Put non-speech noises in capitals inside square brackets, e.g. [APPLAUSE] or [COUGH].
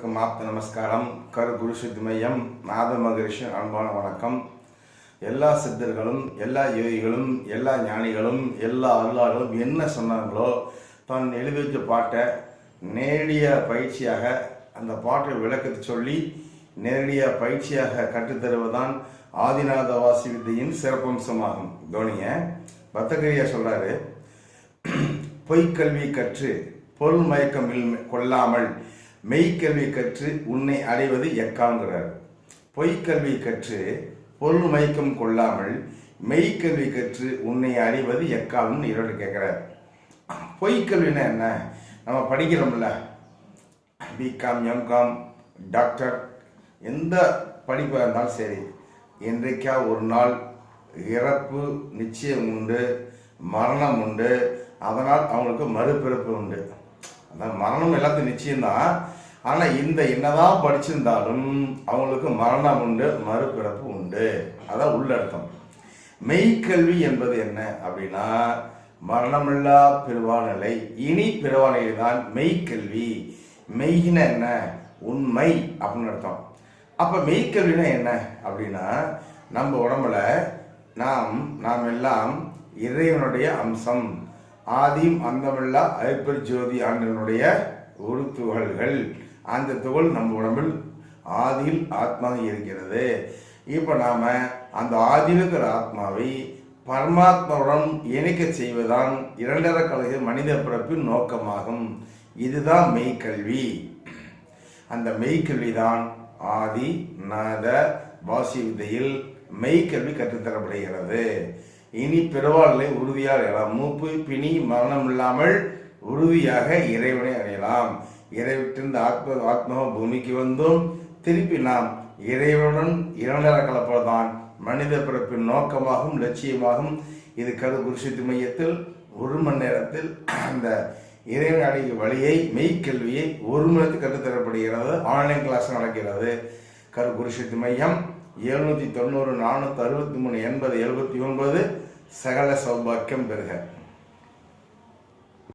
அனைவருக்கும் ஆப்த நமஸ்காரம். கரு குரு சித்தி மையம் நாத மகரிஷி அன்பான வணக்கம். எல்லா சித்தர்களும் எல்லா யோகிகளும் எல்லா ஞானிகளும் எல்லா அல்லார்களும் என்ன சொன்னாங்களோ தான் எழுதி வச்ச பாட்டை நேரடிய பயிற்சியாக அந்த பாட்டை விளக்கத்தை சொல்லி நேரடிய பயிற்சியாக கற்றுத்தருவதுதான் ஆதிநாத வாசி வித்தையின் சிறப்பம்சமாகும். தோனிய பத்தகரியா சொல்றாரு [CLEARS THROAT] பொய்க்கல்வி கற்று பொருள் மயக்கம் இல்- கொள்ளாமல் மெய்க்கல்வி கற்று உன்னை அடைவது எக்காங்கிறார் பொய்க்கல்வி கற்று பொருள் மயக்கம் கொள்ளாமல் மெய்க்கல்வி கற்று உன்னை அறிவது எக்காலம்னு இரண்டு கேட்குறார். பொய்க்கல்வினா என்ன நம்ம படிக்கிறோம்ல. பிகாம் எம்காம் டாக்டர் எந்த படிப்பாக இருந்தாலும் சரி என்றைக்கா ஒரு நாள் இறப்பு நிச்சயம் உண்டு மரணம் உண்டு அதனால் அவங்களுக்கு மறுபிறப்பு உண்டு. அதான் மரணம் எல்லாத்தையும் நிச்சயம்தான். ஆனால் இந்த என்னதான் படிச்சிருந்தாலும் அவங்களுக்கு மரணம் உண்டு மறுபிறப்பு உண்டு. அதான் உள்ளர்த்தம் மெய்க்கல்வி என்பது என்ன அப்படின்னா மரணமில்லா பிறவாநிலை இனி பிறவாநிலை தான் மெய்க்கல்வி மெய்னா என்ன? உண்மை அப்படின்னு அர்த்தம். அப்போ மெய்க்கல்வினா என்ன அப்படின்னா நம்ம உடம்புல நாம் நாம் எல்லாம் இறைவனுடைய அம்சம். ஆதியும் அந்தமில்லா ஐப்பர் ஜோதி ஆண்டனுடைய ஒரு துகள்கள். அந்த துகள் நம்ம உடம்பில் ஆதியில் ஆத்மா இருக்கிறது. இப்போ நாம் அந்த ஆதியில் ஆத்மாவை பரமாத்மாவுடன் இணைக்க செய்வதுதான் இரண்டரை கலக மனித பிறப்பின் நோக்கமாகும். இதுதான் மெய்க்கல்வி அந்த மெய்க்கல்வி தான் ஆதி நாத வாசி விதையில் மெய்க்கல்வி கற்றுத்தரப்படுகிறது. இனி பிறவாளை உறுதியாக அடையலாம். மூப்பு பிணி மரணம் இல்லாமல் உறுதியாக இறைவனை அடையலாம். இறைவிட்டிருந்த ஆத்ம ஆத்மா பூமிக்கு வந்தும் திருப்பி நாம் இறைவனுடன் இரண்டர கலப்பதுதான் மனித பிறப்பின் நோக்கமாகும் லட்சியமாகும் இது கரு குருசித்து மையத்தில் ஒரு மணி நேரத்தில் அந்த இறைவன் அடைய வழியை மெய்க்கல்வியை ஒரு மணி நேரத்துக்கு கற்றுத்தரப்படுகிறது. ஆன்லைன் கிளாஸ் நடக்கிறது. கரு குருசித்து மையம். எழுநூற்றி தொண்ணூறு நானூற்றி அறுபத்தி மூணு எண்பது எழுபத்தி ஒன்பது சகல சௌபாக்கியம் பெறுக.